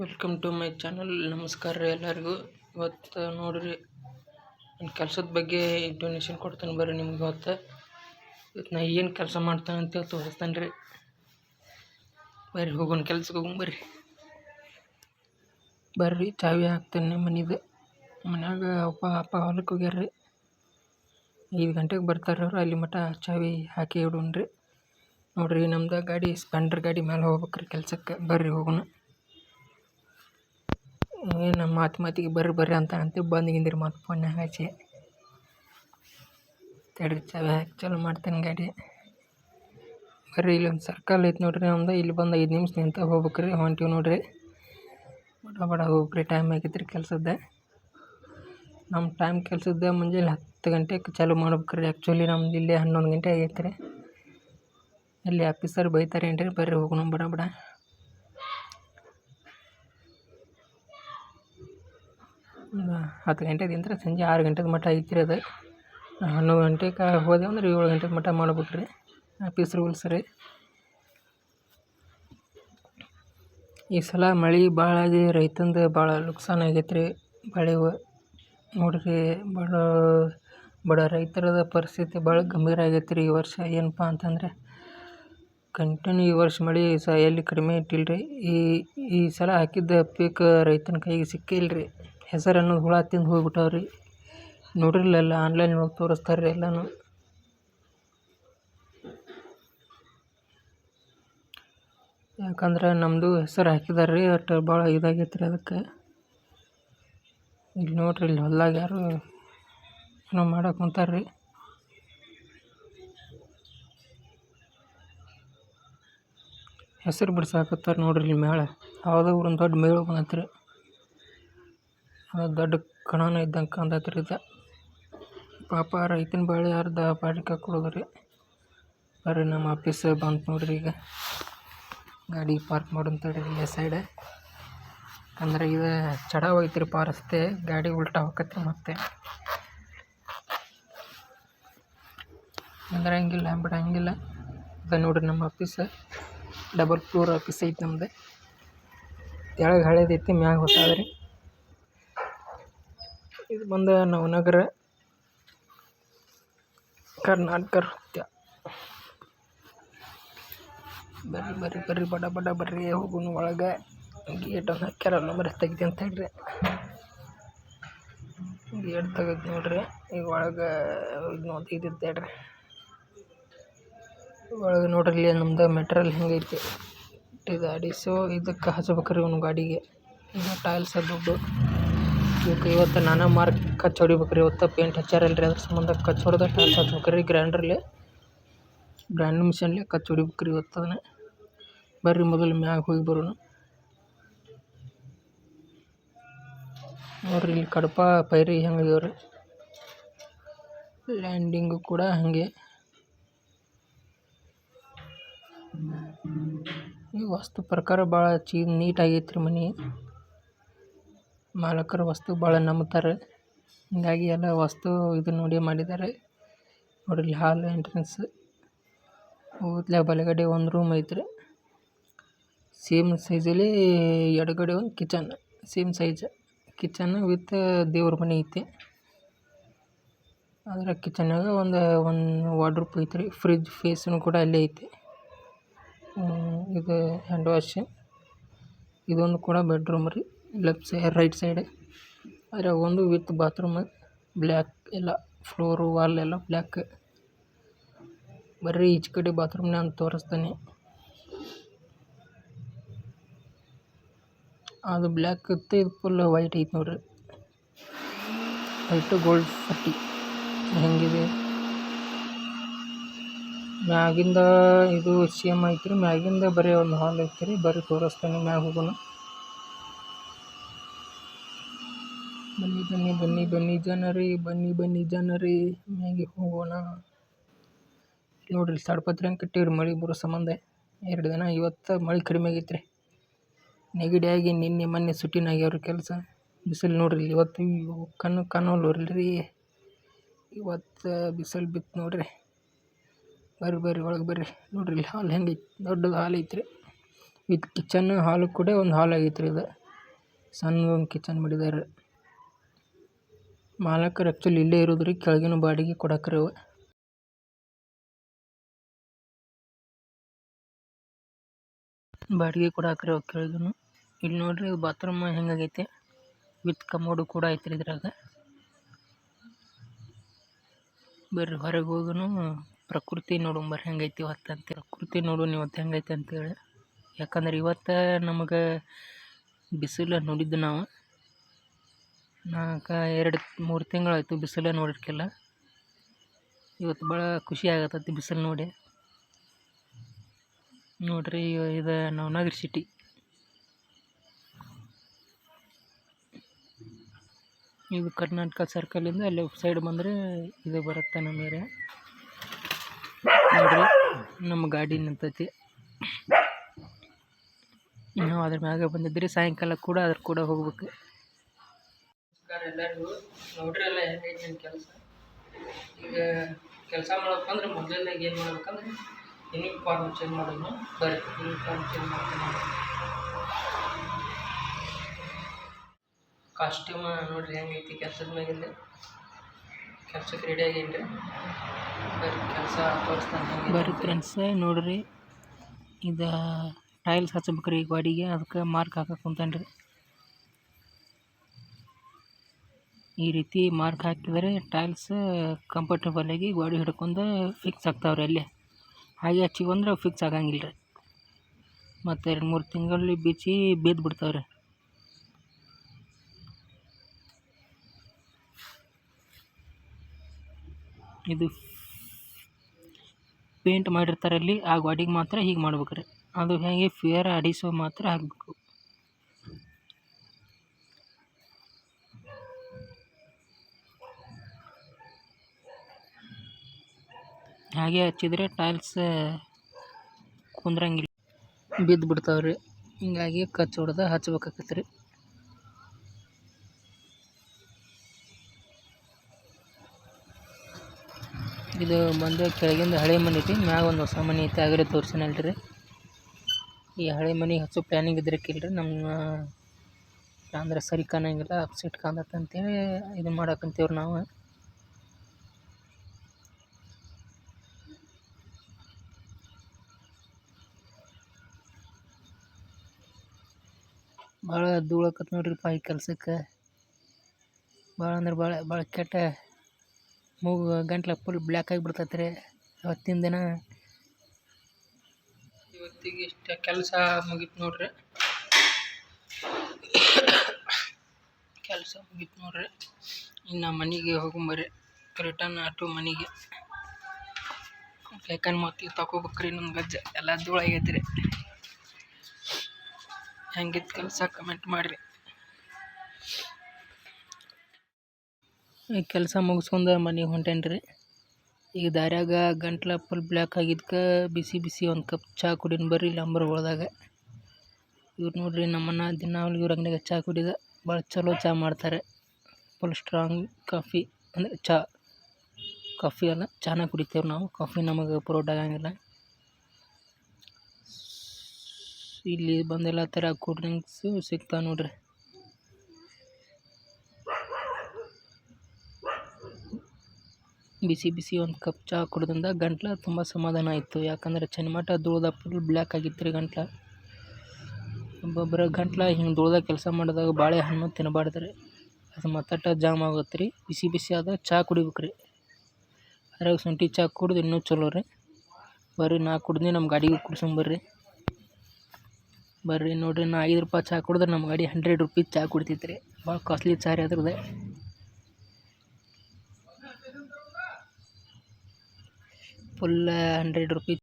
Welcome to my channel ನಮಸ್ಕಾರ ರೀ ಎಲ್ಲರಿಗೂ. ಇವತ್ತು ನೋಡಿರಿ ನನ್ನ ಕೆಲಸದ ಬಗ್ಗೆ ಡೊನೇಷನ್ ಕೊಡ್ತೇನೆ ಬರ್ರಿ ನಿಮ್ಗೆ ಇವತ್ತು. ಇವತ್ತು ನಾ ಏನು ಕೆಲಸ ಮಾಡ್ತೇನೆ ಅಂತೇಳಿ ತೋರಿಸ್ತೇನೆ ರೀ. ಬರ್ರಿ, ಹೋಗೋಣ ಕೆಲ್ಸಕ್ಕೆ ಹೋಗೋಣ ಬರ್ರಿ. ಬರ್ರಿ, ಚಾವಿ ಹಾಕ್ತೇನೆ ಮನೆದು. ಮನ್ಯಾಗ ಅಪ್ಪ ಅಪ್ಪ ಹೊಲಕ್ಕೆ ಹೋಗ್ಯಾರ ರೀ. ಐದು ಗಂಟೆಗೆ ಬರ್ತಾರೆ ಅವ್ರು, ಅಲ್ಲಿ ಮಟ ಚಾವಿ ಹಾಕಿ ಇಡೋಣ ರೀ ನೋಡಿರಿ, ನಮ್ದು ಗಾಡಿ, ಸ್ಪೆಂಡರ್ ಗಾಡಿ ಮೇಲೆ ಹೋಗ್ಬೇಕ್ರಿ ಕೆಲಸಕ್ಕೆ ಬರ್ರಿ, ಹೋಗೋಣ. ಏನು ಮಾತು ಮಾತಿಗೆ ಬರ್ರಿ ಬರ್ರಿ ಅಂತ ಅಂತೇಳಿ ಬಂದು ಗಿಂದಿರಿ ಮತ್ತು ಫೋನ್ಯಾಗ ಹಚ್ಚಿ. ತಡ್ರಿ ಚಾವಿ ಹಾಕಿ ಚಾಲು ಮಾಡ್ತೇನೆ ಗಾಡಿ. ಬರ್ರಿ ಇಲ್ಲೊಂದು ಸರ್ಕಲ್ ಐತೆ ನೋಡ್ರಿ ನಮ್ದು, ಇಲ್ಲಿ ಬಂದು ಐದು ನಿಮಿಷ ನಿಂತ ಹೋಗ್ಬೇಕ್ರಿ, ಹೊಂಟಿವಿ ನೋಡ್ರಿ. ಬಡ ಬಡ ಹೋಗ್ರಿ ಟೈಮ್ ಆಗೈತ್ರಿ ಕೆಲ್ಸದ್ದು ನಮ್ಮ ಟೈಮ್ ಕೆಲ್ಸದ್ದು ಮುಂಜಾನೆ ಹತ್ತು ಗಂಟೆಗೆ ಚಾಲು ಮಾಡ್ಬೇಕ್ರಿ ಆ್ಯಕ್ಚುಲಿ ನಮ್ದು ಇಲ್ಲಿ ಹನ್ನೊಂದು ಗಂಟೆ ಆಗೈತೆ ರೀ ಇಲ್ಲಿ ಆಫೀಸರ್ ಬೈತಾರೆ ರೀ ಬರ್ರಿ ಹೋಗೋಣ ಬಡ ಬಡ. ಹತ್ತು ಗಂಟೆದಿಂದ ಸಂಜೆ ಆರು ಗಂಟೆದ ಮಟ್ಟ ಐತ್ರಿ ಅದು. ಹನ್ನೊಂದು ಗಂಟೆಗೆ ಹೋದೆವು ಅಂದ್ರೆ ಏಳು ಗಂಟೆ ಮಟ್ಟ ಮಾಡ್ಬೇಕು ರೀ ಆಫೀಸ್ ರೂಲ್ಸ್ ರೀ ಈ ಸಲ ಮಳೆ ಭಾಳ ಆಗಿ ರೈತಂದು ಭಾಳ ನುಕ್ಸಾನ್ ಆಗೈತೆ ರೀ ಬೆಳೆವು ನೋಡಿರಿ ಬಡ ಬಡ ರೈತರದ ಪರಿಸ್ಥಿತಿ ಭಾಳ ಗಂಭೀರ ಆಗೈತೆ ರೀ ಈ ವರ್ಷ. ಏನಪ್ಪ ಅಂತಂದರೆ ಕಂಟಿನ್ಯೂ ಈ ವರ್ಷ ಮಳೆ ಸಹ ಎಲ್ಲಿ ಕಡಿಮೆ ಇಟ್ಟಿಲ್ಲ ರೀ ಈ ಈ ಸಲ ಹಾಕಿದ್ದ ಪೀಕ್ ರೈತನ ಕೈಗೆ ಸಿಕ್ಕಿಲ್ಲ ರೀ ಹೆಸರು ಅನ್ನೋದು ಹುಳ ತಿಂದು ಹೋಗ್ಬಿಟ್ಟಾವೆ ರೀ ನೋಡಿರಲಿಲ್ಲ ಎಲ್ಲ ಆನ್ಲೈನ್ ಒಳಗೆ ತೋರಿಸ್ತಾರೆ ರೀ ಎಲ್ಲನೂ. ಯಾಕಂದ್ರೆ ನಮ್ಮದು ಹೆಸರು ಹಾಕಿದಾರೆ ರೀ ಅಷ್ಟು ಭಾಳ ಇದಾಗೈತೆ ರೀ ಅದಕ್ಕೆ. ಇಲ್ಲಿ ನೋಡ್ರಿ, ಇಲ್ಲಿ ಹೊಲ್ದಾಗ ಯಾರು ಏನೋ ಮಾಡೋಕೆ ಕುಂತಾರೆ ರೀ ಹೆಸರು ಬಿಡ್ಸಾಕತ್ತಾರೆ ನೋಡ್ರಿ ಇಲ್ಲಿ ಮೇಳ ಯಾವುದೋ ಒಂದು ದೊಡ್ಡ ಮೇಳ ಬಂದೈತೆ ದೊಡ್ಡ ಕಣನ ಇದ್ದಂಗೆ ಕಾಣ್ತೈತೆ ರೀ ಇದು. ಪಾಪ ರೈತನ ಬಾಳೆ ಅರ್ಧ ಬಾಡಿಗೆ ಕೊಡೋದು ರೀ ಬರ್ರಿ ನಮ್ಮ ಆಫೀಸ್ ಬಂತು ನೋಡಿರಿ ಈಗ. ಗಾಡಿ ಪಾರ್ಕ್ ತಡ್ರಿ ಇಲ್ಲೇ ಸೈಡ್ ಅಂದ್ರೆ ಇದು ಐತ್ರಿ ಪಾ ರಸ್ತೆ ಗಾಡಿ ಉಲ್ಟಾ ಹೋಗತ್ತೆ ಮತ್ತೆ. ಅಂದ್ರೆ ಹಂಗಿಲ್ಲ, ಬಿಡ ಹಂಗಿಲ್ಲ. ಅದ ನೋಡ್ರಿ ನಮ್ಮ ಆಫೀಸ್ ಡಬಲ್ ಫ್ಲೋರ್ ಆಫೀಸ್ ಐತಿ ನಮ್ದು. ಕೆಳಗೆ ಹಳೇದೈತಿ, ಮ್ಯಾಗ ಹೊಸಾದ್ರಿ. ಇದು ಬಂದು ನವನಗರ ಕರ್ನಾಟಕ ನೃತ್ಯ. ಬರ್ರಿ ಬರ್ರಿ ಬರ್ರಿ, ಬಡ ಬಡ, ಬರ್ರಿ, ಹೋಗುನು ಒಳಗೆ ಗೇಟ್ ಒಂದು ಹಾಕ್ಯಾರ ನಂಬರ್ ತೆಗಿದೆ ಅಂತ ಹೇಳ್ರಿ. ಗೇಟ್ ತೆಗೆದು ನೋಡ್ರಿ, ಈಗ ಒಳಗೆ ತೆಗ್ದಿತ್ತು ಹೇಳ್ರಿ. ಒಳಗೆ ನೋಡ್ರಿ, ಇಲ್ಲಿ ನಮ್ದು ಮೆಟ್ರಲ್ ಹೆಂಗೈತಿ ಇದು ಅಡಿಸು ಇದಕ್ಕೆ ಹಚ್ಬೇಕ್ರಿ ಇವನು ಗಾಡಿಗೆ. ಇನ್ನು ಟೈಲ್ಸ್ ದುಡ್ಡು. ಇವಕ್ಕೆ ಇವತ್ತು ನಾನಾ ಮಾರ್ಕ್ ಕಚ್ ಹೊಡಿಬೇಕ್ರಿ. ಇವತ್ತು ಪೇಂಟ್ ಹಚ್ಚಾರಲ್ರಿ ಅದ್ರ ಸಂಬಂಧ ಕಚ್ ಹೊಡೆದ ಟೈಲ್ಸ್ ಹಚ್ಬೇಕ್ರಿ. ಗ್ರ್ಯಾಂಡ್ರಲ್ಲಿ ಗ್ರ್ಯಾಂಡ್ ಮಿಷನ್ಲಿ ಕಚ್ ಹೊಡಿಬೇಕ್ರಿ ಇವತ್ತು ಅದನ್ನ. ಬರ್ರಿ ಮೊದಲು ಮ್ಯಾಗ ಹೋಗಿ ಬರೋಣ. ನೋಡ್ರಿ, ಇಲ್ಲಿ ಕಡಪ ಪೈರಿ ಹೆಂಗಿದವ್ರಿ ಲ್ಯಾಂಡಿಂಗು ಕೂಡ ಹಾಗೆ. ಈ ವಸ್ತು ಪ್ರಕಾರ ಭಾಳ ಚೀ ನೀಟಾಗೈತೆ ರೀ ಮನೆ. ಮಾಲಕರು ವಸ್ತು ಭಾಳ ನಂಬ್ತಾರೆ. ಹೀಗಾಗಿ ಎಲ್ಲ ವಸ್ತು ಇದು ನೋಡಿ ಮಾಡಿದ್ದಾರೆ. ನೋಡ್ರಿ ಇಲ್ಲಿ ಹಾಲ್ ಎಂಟ್ರೆನ್ಸ್ ಹೋದ್ಲೆ ಬಲಗಡೆ ಒಂದು ರೂಮ್ ಐತ್ರಿ. ಸೇಮ್ ಸೈಜಲ್ಲಿ ಎಡಗಡೆ ಒಂದು kitchen same size kitchen with ದೇವ್ರ ಮನೆ ಐತಿ. ಅದರ ಕಿಚನ್ನಾಗ ಒಂದು ಒಂದು ವಾರ್ಡ್ರೂಪ್ ಐತ್ರಿ. ಫ್ರಿಜ್ ಫೇಸನ್ನು ಕೂಡ ಅಲ್ಲೇ ಐತಿ. ಇದು ಹ್ಯಾಂಡ್ ವಾಶ್ ಇದೊಂದು ಕೂಡ ಬೆಡ್ರೂಮ್ ರೀ. ಲೆಫ್ಟ್ ಸೈ ರೈಟ್ ಸೈಡ್ ಅದ್ರಾಗ ಒಂದು ವಿತ್ ಬಾತ್ರೂಮ್ ಬ್ಲ್ಯಾಕ್ ಎಲ್ಲ ಫ್ಲೋರು ವಾಲ್ ಎಲ್ಲ ಬ್ಲ್ಯಾಕ್ ಬರ್ರಿ ಈಚೆ ಕಡೆ ಬಾತ್ರೂಮ್ನ ಅಂತ ತೋರಿಸ್ತಾನೆ ಅದು ಬ್ಲ್ಯಾಕ್ ಇತ್ತು ಇದು ಫುಲ್ ವೈಟ್ ಐತೆ ನೋಡ್ರಿ ವೈಟು ಗೋಲ್ಡ್ ಪಟ್ಟಿ ಹೆಂಗಿದೆ ಮ್ಯಾಗಿಂದ ಇದು ಸೇಮ್ ಐತ್ರಿ ಮ್ಯಾಗಿಂದ ಬರೀ ಒಂದು ಹಾಲ್ ಐತ್ರಿ ಬರ್ರಿ ತೋರಿಸ್ತಾನೆ ಮ್ಯಾಗ ಹೋಗೋಣ ಬನ್ನಿ ಬನ್ನಿ ಬನ್ನಿ ಬನ್ನಿ ಜನರೇ, ಬನ್ನಿ ಬನ್ನಿ ಜನರೇ ಮ್ಯಾಗೆ ಹೋಗೋಣ. ನೋಡ್ರಿ ತಾಡ್ಪತ್ರಿ ಹಂಗೆ ಕಟ್ಟಿವ್ರಿ ಮಳೆ ಬರೋ ಸಂಬಂಧ. ಎರಡು ದಿನ ಇವತ್ತು ಮಳೆ ಕಡಿಮೆ ಆಗೈತ್ರಿ. ರೀ ನೆಗಡಿ ಆಗಿ ನಿನ್ನೆ, ಮೊನ್ನೆ ಸುಟ್ಟಿನ ಆಗ್ಯಾವ್ರಿ ಕೆಲಸ. ಬಿಸಿಲು ನೋಡ್ರಿ, ಇವತ್ತು ಕಣ್ಣು ಕಾಣೋಲ್ವಲ್ರಿ ಇವತ್ತು ಬಿಸಿಲು ಬಿತ್ತು ನೋಡ್ರಿ. ಬರ್ರಿ ಬರ್ರಿ, ಒಳಗೆ ಬರ್ರಿ. ನೋಡ್ರಿ, ಇಲ್ಲಿ ಹಾಲು ಹೆಂಗೆ ದೊಡ್ಡದು ಹಾಲು ಐತ್ರಿ. ವಿತ್ ಕಿಚನ್ ಹಾಲು ಕೂಡ ಒಂದು ಹಾಲು ಆಗೈತ್ರಿ ಇದು. ಸಣ್ಣ ಒಂದು ಕಿಚನ್ ಮಾಡಿದ್ದಾರೆ ಮಾಲಕರು ಆ್ಯಕ್ಚುಲಿ ಇಲ್ಲೇ ಇರೋದ್ರಿ ಕೆಳಗಿನ ಬಾಡಿಗೆ ಕೊಡಕ್ರಿ ಅವ. ಬಾಡಿಗೆ ಕೊಡಾಕ್ರಿ ಅವ ಕೆಳಗಿನ. ಇಲ್ಲಿ ನೋಡ್ರಿ ಬಾತ್ರೂಮ್ ಹೆಂಗಾಗೈತೆ ವಿತ್ ಕಮೋಡು ಕೂಡ ಐತ್ರಿ ಇದ್ರಾಗ. ಬರ್ರಿ ಹೊರಗೆ ಹೋಗುನು. ಪ್ರಕೃತಿ ನೋಡುಂಬರ್ರಿ ಹೆಂಗೈತಿ ಇವತ್ತು ಪ್ರಕೃತಿ ನೋಡು ಇವತ್ತು ಹೆಂಗೈತೆ ಅಂತೇಳಿ ಯಾಕಂದ್ರೆ ಇವತ್ತು ನಮಗೆ ಬಿಸಿಲು ನೋಡಿದ್ದು ನಾವು. ನಾಲ್ಕು ಎರಡು ಮೂರು ತಿಂಗಳಾಯಿತು ಬಿಸಿಲೇ ನೋಡಿರ್ಕಿಲ್ಲ ಇವತ್ತು ಭಾಳ ಖುಷಿ ಆಗತ್ತೈತಿ ಬಿಸಿಲು ನೋಡಿ. ನೋಡಿರಿ ಇದು ನವನಗರ ಸಿಟಿ ಇದು ಕರ್ನಾಟಕ ಸರ್ಕಲಿಂದ ಅಲ್ಲಿ ಸೈಡ್ ಬಂದರೆ ಇದು ಬರುತ್ತೆ ನಮ್ಮ ಏರಿಯಾ ನೋಡಿರಿ ನಮ್ಮ ಗಾಡಿ ನಿಂತೈತಿ. ನಾವು ಅದ್ರ ಮ್ಯಾಗೆ ಬಂದಿದ್ರಿ, ಸಾಯಂಕಾಲ ಕೂಡ ಅದ್ರ ಕೂಡ ಹೋಗ್ಬೇಕು. ಎಲ್ಲರಿಗೂ ನೋಡ್ರಿ ಎಲ್ಲ ಹೆಂಗೈತಿ ನನ್ನ ಕೆಲಸ? ಈಗ ಕೆಲಸ ಮಾಡ್ಬೇಕಂದ್ರೆ ಮೊದಲನೇಗೆ ಏನು ಮಾಡ್ಬೇಕಂದ್ರೆ ಯೂನಿಫಾರ್ಮ್ ಚೇಂಜ್ ಮಾಡೋದು. ಬರೀ ಯೂನಿಫಾರ್ಮ್ ಚೇಂಜ್ ಮಾಡ್ತೀನಿ ಕಾಸ್ಟ್ಯೂಮ್ ನೋಡ್ರಿ ಹೆಂಗೈತಿ ಕೆಲಸದ ಮ್ಯಾಗಿಂದ. ಕೆಲ್ಸಕ್ಕೆ ರೆಡಿ ಆಗೇನ್ರಿ. ಬರೀ ಕೆಲಸ ತೋರಿಸ್ತಾನೆ ಬರೀ ಫ್ರೆಂಡ್ಸ್ ನೋಡ್ರಿ. ಇದು ಟೈಲ್ಸ್ ಹಚ್ಬೇಕ್ರಿ ಈ ಗಾಡಿಗೆ. ಅದಕ್ಕೆ ಮಾರ್ಕ್ ಹಾಕಕ್ಕೆ ಕುಂತಾನ್ರಿ. ಈ ರೀತಿ ಮಾರ್ಕ್ ಹಾಕಿದರೆ ಟೈಲ್ಸ್ ಕಂಫರ್ಟಬಲಾಗಿ ಗಾಡಿ ಹಿಡ್ಕೊಂಡು ಫಿಕ್ಸ್ ಆಗ್ತಾವೆ ರೀ ಅಲ್ಲಿ. ಹಾಗೆ ಹಚ್ಚಿವಂದ್ರೆ ಫಿಕ್ಸ್ ಆಗಂಗಿಲ್ಲ ರೀ ಮತ್ತು ಎರಡು ಮೂರು ತಿಂಗಳಲ್ಲಿ ಬಿಚ್ಚಿ ಬಿದ್ದು ಬಿಡ್ತಾವ್ರಿ. ಇದು ಪೇಂಟ್ ಮಾಡಿರ್ತಾರೆ ಅಲ್ಲಿ ಆ ಗಾಡಿಗೆ ಮಾತ್ರ ಹೀಗೆ ಮಾಡ್ಬೇಕು ರೀ ಅದು ಹೇಗೆ ಫೇರ್ ಅಡಿಸೋ ಮಾತ್ರ ಹಾಕಬೇಕು ಹಾಗೆ ಹಚ್ಚಿದ್ರೆ ಟೈಲ್ಸ್ ಕುಂದ್ರಂಗಿಲ್ಲ. ಬಿದ್ದು ಬಿಡ್ತಾವೆ ರೀ ಹಿಂಗಾಗಿ ಕಚ್ ಹೊಡೆದ ಹಚ್ಬೇಕಾಕತ್ತೆ ರೀ ಇದು ಬಂದು ಕೆಳಗಿಂದ ಹಳೆ ಮನೆ ಐತಿ, ಮ್ಯಾಗ ಒಂದು ಹೊಸ ಮನೆ ಐತಿ ಆಗಲೇ ತೋರಿಸಿನಲ್ರಿ. ಈ ಹಳೆ ಮನೆ ಹಚ್ಚು ಪ್ಲ್ಯಾನಿಂಗ್ ಇದ್ರೆ ರೀ ನಮ್ಮ ಅಂದ್ರೆ ಸರಿ ಕಾಣಂಗಿಲ್ಲ ಅಪ್ಸೆಟ್ ಕಾಣತ್ತಂತೇಳಿ ಇದನ್ನು ಮಾಡಕ್ಕಂತೀವ್ರಿ ನಾವು. ಭಾಳ ಧೂಳಾಕತ್ ನೋಡ್ರಿಪ್ಪ ಈ ಕೆಲ್ಸಕ್ಕೆ. ಭಾಳ ಅಂದ್ರೆ ಭಾಳ ಭಾಳ ಕೆಟ್ಟ ಮೂಗು ಗಂಟ್ಲು ಫುಲ್ ಬ್ಲ್ಯಾಕ್ ಆಗಿಬಿಡ್ತೈತೆ ರೀ ಅವತ್ತಿನ ದಿನ. ಇವತ್ತಿಗೆ ಇಷ್ಟ ಕೆಲಸ ಮುಗೀತು ನೋಡ್ರಿ. ಕೆಲಸ ಮುಗೀತು ನೋಡ್ರಿ. ಇನ್ನು ಮನೆಗೆ ಹೋಗೊಂಬರ್ರಿ ರಿಟರ್ನ್ ಆಟೋ ಮನೆಗೆ. ಯಾಕಂದ್ರೆ ಮತ್ತೆ ತಗೋಬೇಕ್ರಿ ನಮ್ಮ ಗಜ್ಜ. ಎಲ್ಲ ಧೂಳಾಗೈತೆ ರೀ ಹೆಂಗಿತ್ತು ಕೆಲಸ ಕಮೆಂಟ್ ಮಾಡಿರಿ. ಈ ಕೆಲಸ ಮುಗಿಸ್ಕೊಂಡು ಮನೆಗೆ ಹೊಂಟೇನಿ ರೀ ಈಗ ದಾರ್ಯಾಗ ಗಂಟ್ಲ ಫುಲ್ ಬ್ಲ್ಯಾಕ್ ಆಗಿದ್ಕೆ ಬಿಸಿ ಬಿಸಿ ಒಂದು ಕಪ್ ಚಹಾ ಕುಡಿನ ಬರ್ರಿ ಇಲ್ಲಿ ಒಳದಾಗ ಇವ್ರು ನೋಡ್ರಿ ನಮ್ಮನ್ನ ದಿನ ಇವ್ರ ಅಂಗಡಿಗೆ ಚಹಾ ಕುಡಿದ ಭಾಳ ಚಲೋ ಚಹಾ ಮಾಡ್ತಾರೆ. ಫುಲ್ ಸ್ಟ್ರಾಂಗ್ ಕಾಫಿ ಅಂದರೆ ಚಹಾ ಕಾಫಿ ಅಲ್ಲ ಚಹಾನ ಕುಡಿತೇವೆ ನಾವು. ಕಾಫಿ ನಮಗೆ ಪರೋಟ ಆಗಂಗಿಲ್ಲ. ಇಲ್ಲಿ ಬಂದೆಲ್ಲ ಥರ ಕೂಲ್ ಡ್ರಿಂಕ್ಸು ಸಿಗ್ತಾವೆ ನೋಡ್ರಿ. ಬಿಸಿ ಬಿಸಿ ಒಂದು ಕಪ್ ಚಹಾ ಕುಡ್ದಿಂದ ಗಂಟ್ಲು ತುಂಬ ಸಮಾಧಾನ ಆಯಿತು. ಯಾಕಂದ್ರೆ ಚನ್ಮಟ ಧೂಳ್ದ ಫುಲ್ ಬ್ಲ್ಯಾಕ್ ಆಗಿತ್ತು ರೀ ಗಂಟ್ಲು. ಒಬ್ಬೊಬ್ಬರ ಗಂಟ್ಲು ಹಿಂಗೆ ಧೂಳ್ದಾಗ ಕೆಲಸ ಮಾಡಿದಾಗ ಬಾಳೆಹಣ್ಣು ತಿನ್ನಬಾರ್ದು ರೀ ಅದು ಮತ್ತಟ ಜಾಮ್ ಆಗುತ್ತೆ ರೀ ಬಿಸಿ ಬಿಸಿ ಆದ ಚಹಾ ಕುಡಿಬೇಕು ರೀ ಅದ್ರಾಗ ಶುಂಠಿ ಚಹಾ ಕುಡ್ದು ಇನ್ನೂ ಚಲೋ ರೀ. ಬರ್ರಿ ನಾ ಕುಡ್ದು ನಮ್ಮ ಗಾಡಿಗೆ ಕುಡ್ಸಂಬರ್ರಿ ಬರ್ರಿ ನೋಡ್ರಿ, ನಾ ಐದು ರೂಪಾಯಿ ಚಹಾ ಕುಡಿದ್ರೆ ನಮ್ಮ ಗಾಡಿ ಹಂಡ್ರೆಡ್ ರುಪೀಸ್ ಚಹಾ ಕುಡಿತೈತೆ ರೀ ಭಾಳ ಕಾಸ್ಟ್ಲಿ ಚಹಾ ರೀ ಅದ್ರದ್ದು. Full hundred rupees